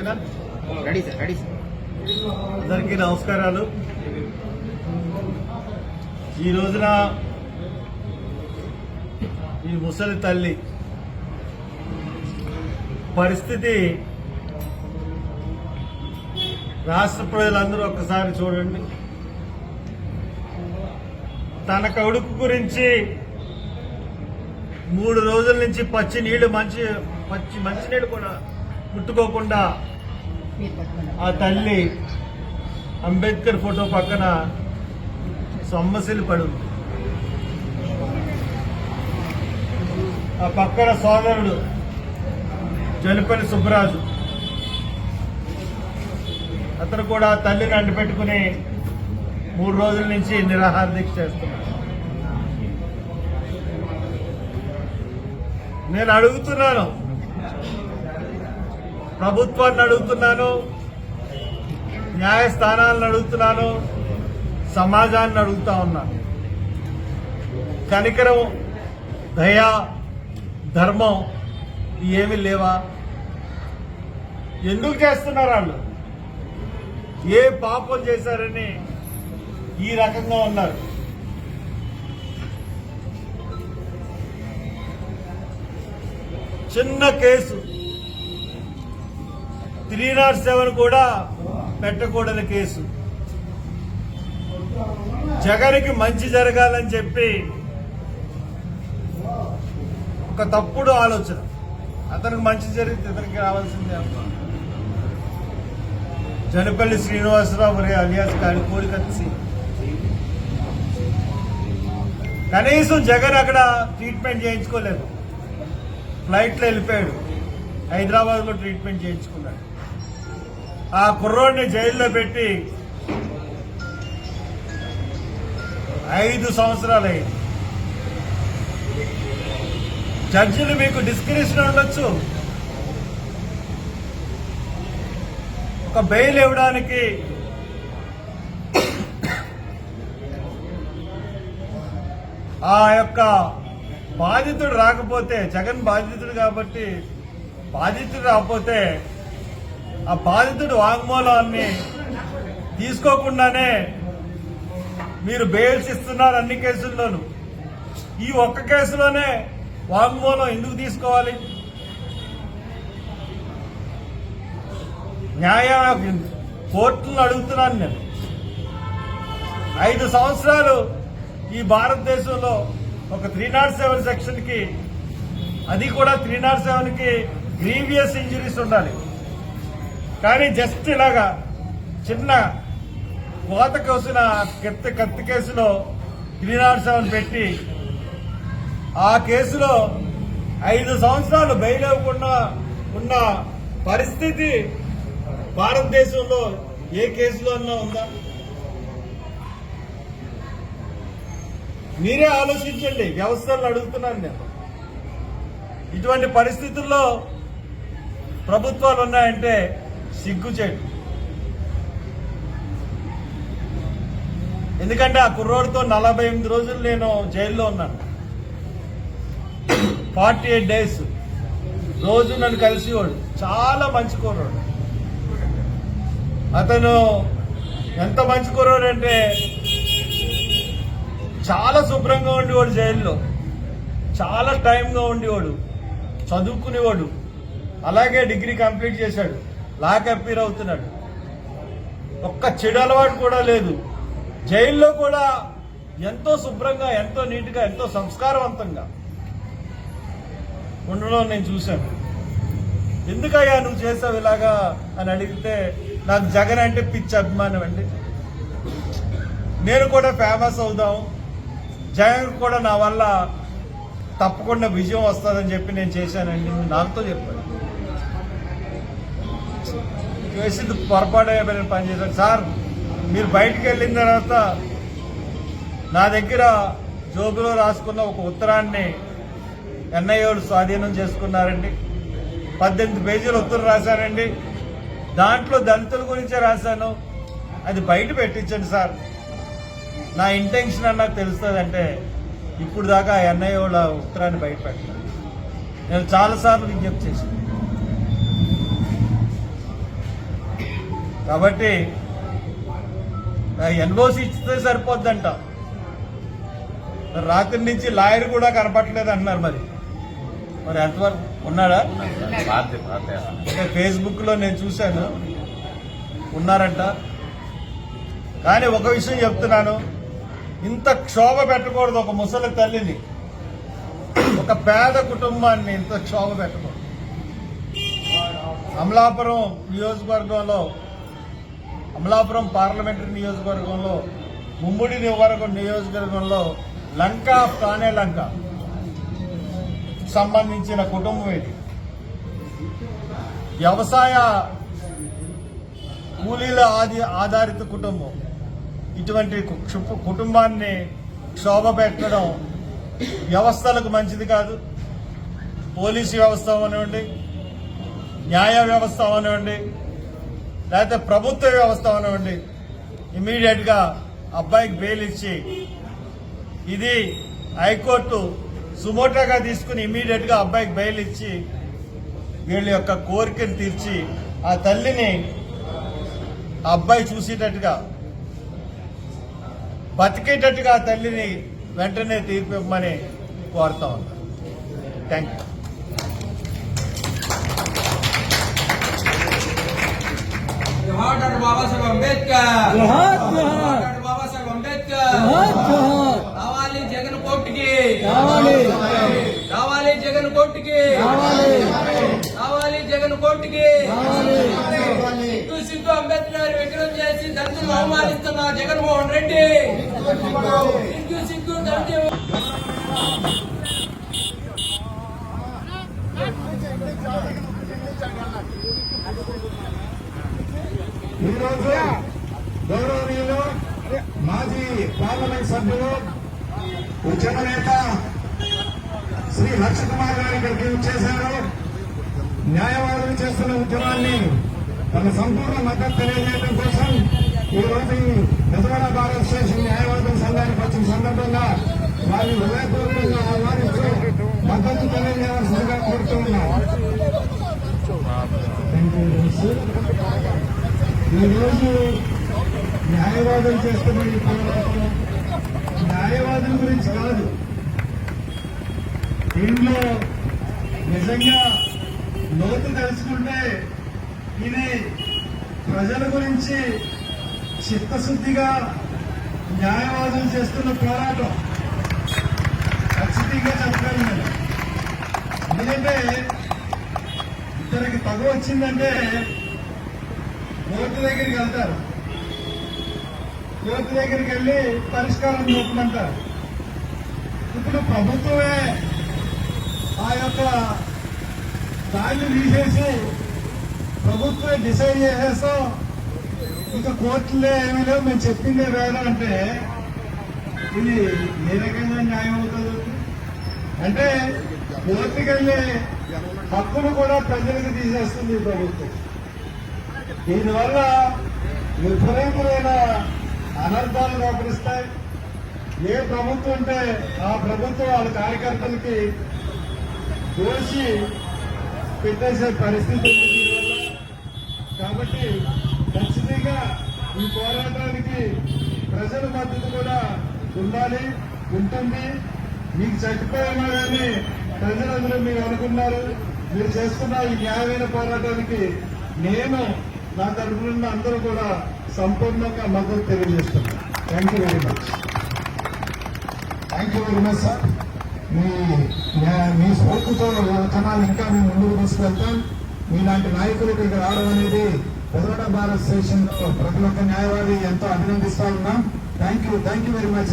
ఓకేనా? Ready sir ready sir. అందరికీ నమస్కారాలు. ఈ రోజున ఈ ముసలి తల్లి పరిస్థితి రాష్ట్ర ప్రజలందరూ ఒక్కసారి చూడండి. తన కొడుకు గురించి మూడు రోజుల నుంచి పచ్చి నీళ్ళు మంచి పచ్చి మంచినీళ్ళు కూడా ముట్టుకోకుండా ఆ తల్లి అంబేద్కర్ ఫోటో పక్కన సొమ్మసిలి పడు ఆ పక్కన సోదరుడు జనపల్లి సుబ్బరాజు. అతను కూడా తల్లిని అంటిపెట్టుకుని మూడు రోజుల నుంచి నిరాహార దీక్ష చేస్తున్నాడు. నేను అడుగుతున్నాను ప్రభుత్వాన్ని అడుగుతున్నాను న్యాయస్థానాలను అడుగుతున్నాను సమాజాన్ని అడుగుతా ఉన్నాను కనికరం దయ ధర్మం ఏమి లేవా? ఎందుకు చేస్తున్నారు వాళ్ళు? ఏ పాపం చేశారని ఈ రకంగా ఉన్నారు. చిన్న కేసు. త్రీ నాట్ సెవెన్ కూడా పెట్టకూడని కేసు. జగన్కి మంచి జరగాలని చెప్పి ఒక తప్పుడు ఆలోచన. అతనికి మంచి జరిగితే ఇతనికి రావాల్సిందే జనపల్లి శ్రీనివాసరావు మరి అలియాస్ కాని కోరిక కనీసం జగన్ అక్కడ ట్రీట్మెంట్ చేయించుకోలేదు. ఫ్లైట్లో వెళ్ళిపోయాడు. హైదరాబాద్లో ట్రీట్మెంట్ చేయించుకున్నాడు. ఆ కుర్రోడిని జైల్లో పెట్టి ఐదు సంవత్సరాలు అయింది జడ్జిలు మీకు డిస్క్రిప్షన్ ఉండొచ్చు. ఒక బెయిల్ ఇవ్వడానికి ఆ యొక్క బాధితుడు రాకపోతే జగన్ బాధితుడు కాబట్టి బాధితుడు రాకపోతే ఆ బాధితుడు వాంగ్మూలాన్ని తీసుకోకుండానే మీరు బెయిల్స్ ఇస్తున్నారు అన్ని కేసుల్లోనూ. ఈ ఒక్క కేసులోనే వాంగ్మూలం ఎందుకు తీసుకోవాలి? న్యాయ కోర్టులను అడుగుతున్నాను నేను. ఐదు సంవత్సరాలు ఈ భారతదేశంలో ఒక త్రీ నాట్ సెవెన్ సెక్షన్కి అది కూడా త్రీ నాట్ సెవెన్కి గ్రీవియస్ ఇంజరీస్ ఉండాలి. కానీ జస్ట్ ఇలాగా చిన్న కోత కోసిన కత్తి కత్తి కేసులో త్రీ సెవెన్ పెట్టి ఆ కేసులో ఐదు సంవత్సరాలు బెయిల్ ఇవ్వకుండా ఉన్న పరిస్థితి భారతదేశంలో ఏ కేసులో అన్నా ఉందా? మీరే ఆలోచించండి వ్యవస్థలను అడుగుతున్నాను నేను. ఇటువంటి పరిస్థితుల్లో ప్రభుత్వాలు ఉన్నాయంటే సిగ్గుచేటు. ఎందుకంటే ఆ కుర్రోడితో నలభై ఎనిమిది రోజులు నేను జైల్లో ఉన్నాను. Forty eight days. రోజు నన్ను కలిసేవాడు. చాలా మంచి కుర్రోడు. అతను ఎంత మంచి కుర్రోడు అంటే చాలా శుభ్రంగా ఉండేవాడు జైల్లో. చాలా టైంగా ఉండేవాడు. చదువుకునేవాడు. అలాగే డిగ్రీ కంప్లీట్ చేశాడు. లాక్ అప్పీర్ అవుతున్నాడు. ఒక్క చెడు అలవాటు కూడా లేదు. జైల్లో కూడా ఎంతో శుభ్రంగా ఎంతో నీట్గా ఎంతో సంస్కారవంతంగా. ఉండడం నేను చూశాను. ఎందుకయ్యా నువ్వు చేసావు ఇలాగా అని అడిగితే నాకు జగన్ అంటే పిచ్చి అభిమానం అండి. నేను కూడా ఫేమస్ అవుదాం. జగన్ కూడా నా వల్ల తప్పకుండా విజయం వస్తుందని చెప్పి నేను చేశానండి. నువ్వు నాతో చెప్పాను చేసింది పొరపాటు అయిపోయిన పని చేశాను. సార్ మీరు బయటికి వెళ్ళిన తర్వాత నా దగ్గర జోబులో రాసుకున్న ఒక ఉత్తరాన్ని ఎన్ఐఓలు స్వాధీనం చేసుకున్నారండి. పద్దెనిమిది పేజీలు ఉత్తరం రాశానండి దాంట్లో దళితుల గురించే రాశాను. అది బయట పెట్టించండి సార్. నా ఇంటెన్షన్ అని తెలుస్తుంది అంటే ఇప్పుడు దాకా ఎన్ఐఓల ఉత్తరాన్ని బయట పెట్టాను నేను చాలాసార్లు విజ్ఞప్తి చేశాను. కాబట్టి ఎన్ఓసి ఇస్తే సరిపోద్దంట. రాత్రి నుంచి లాయర్ కూడా కనపట్లేదు అంటున్నారు మరి. మరి ఎంతవరకు ఉన్నాడా? పాతే పాతే అంటే ఫేస్బుక్లో నేను చూశాను. ఉన్నారంట. కానీ ఒక విషయం చెప్తున్నాను. ఇంత క్షోభ పెట్టకూడదు ఒక ముసలి తల్లిని. ఒక పేద కుటుంబాన్ని ఇంత క్షోభ పెట్టకూడదు. అమలాపురం నియోజకవర్గంలో అమలాపురం పార్లమెంటరీ నియోజకవర్గంలో ముమ్మిడి నియోజకవర్గం నియోజకవర్గంలో లంక తానే లంక సంబంధించిన కుటుంబం ఇది. వ్యవసాయ కూలీల ఆది ఆధారిత కుటుంబం. ఇటువంటి కు- కుటుంబాన్ని క్షోభ పెట్టడం వ్యవస్థలకు మంచిది కాదు. పోలీసు వ్యవస్థ అవనివ్వండి న్యాయ వ్యవస్థ అవనివ్వండి లేకపోతే ప్రభుత్వ వ్యవస్థ ఉన్నవండి ఇమీడియట్గా అబ్బాయికి బెయిల్ ఇచ్చి ఇది హైకోర్టు సుమోటాగా తీసుకుని ఇమీడియట్గా అబ్బాయికి బెయిల్ ఇచ్చి వీళ్ళ యొక్క కోరికను తీర్చి ఆ తల్లిని అబ్బాయి చూసేటట్టుగా బతికేటట్టుగా ఆ తల్లిని వెంటనే తీర్పు ఇవ్వమని కోరుతా ఉన్నా. Thank you doctor Babasaheb Ambedkar. Doctor Babasaheb Ambedkar రావాలి జగన్ కోర్టుకి. రావాలి. జగన్ కోర్టుకి. రావాలి. జగన్ కోర్టుకి. సిద్ధు సిద్ధు అంబేద్కర్ విగ్రహం చేసి దళితులు అవమానిస్తున్న జగన్మోహన్ రెడ్డి. సిగ్గు సిగ్గు దళిత మాజీ పార్లమెంట్ సభ్యులు ఉద్యమ నేత శ్రీ హర్ష కుమార్ గారు ఇక్కడికి వచ్చేశారు. న్యాయవాదులు చేస్తున్న ఉద్యమాన్ని తన సంపూర్ణ మద్దతు తెలియజేయడం కోసం ఈ రోజు నిజమైన భారత స్టేషన్ న్యాయవాదుల సంఘానికి వచ్చిన సందర్భంగా వారిని హృదయపూర్వకంగా ఆహ్వానిస్తూ మద్దతు తెలియజేయాల్సిందిగా కోరుతూ ఉన్నాం ఈరోజు న్యాయవాదులు చేస్తున్న ఈ పోరాటం న్యాయవాదుల గురించి కాదు. దీనిలో నిజంగా లోతు తెలుసుకుంటే ఇది ప్రజల గురించి చిత్తశుద్ధిగా న్యాయవాదులు చేస్తున్న పోరాటం. ఖచ్చితంగా చెప్పగలను నేను. ఎందుకంటే ఇతనికి తగు వచ్చిందంటే కోర్టు దగ్గరికి వెళ్తారు. యువత దగ్గరికి వెళ్ళి పరిష్కారం చూపమంటారు ఇప్పుడు ప్రభుత్వమే ఆ యొక్క దాన్ని తీసేసి ప్రభుత్వమే డిసైడ్ చేసేస్తాం. ఇంకా కోర్టులే ఏమీ లేవు. మేము చెప్పిందే వేరే అంటే ఇది ఏ రకంగా న్యాయం అవుతుంది? అంటే కోర్టుకి వెళ్ళి హక్కును కూడా ప్రజలకు తీసేస్తుంది ప్రభుత్వం. దీనివల్ల విపరీతమైన అనర్థాలు వ్యాపరిస్తాయి. ఏ ప్రభుత్వం ఉంటే ఆ ప్రభుత్వం వాళ్ళ కార్యకర్తలకి దోషి పెట్టేసే పరిస్థితి ఉంది దీనివల్ల కాబట్టి ఖచ్చితంగా ఈ పోరాటానికి ప్రజల మద్దతు కూడా ఉండాలి ఉంటుంది. మీకు చచ్చిపోయినా కానీ ప్రజలందరూ మీరు అనుకున్నారు. మీరు చేస్తున్న ఈ న్యాయమైన పోరాటానికి నేను నా తరఫున అందరూ కూడా సంపూర్ణంగా మద్దతు తెలియజేస్తున్నాను. Thank you very much thank you very much sir మీ మీ స్ఫూర్తితో వచనాలు ఇంకా మేము ముందుకు తీసుకెళ్తాం మీలాంటి నాయకులకు ఇక్కడ రావడం అనేది పెదవడ భారత్ స్టేషన్ ప్రతి ఒక్క న్యాయవాది ఎంతో అభినందిస్తా ఉన్నాం. Thank you thank you very much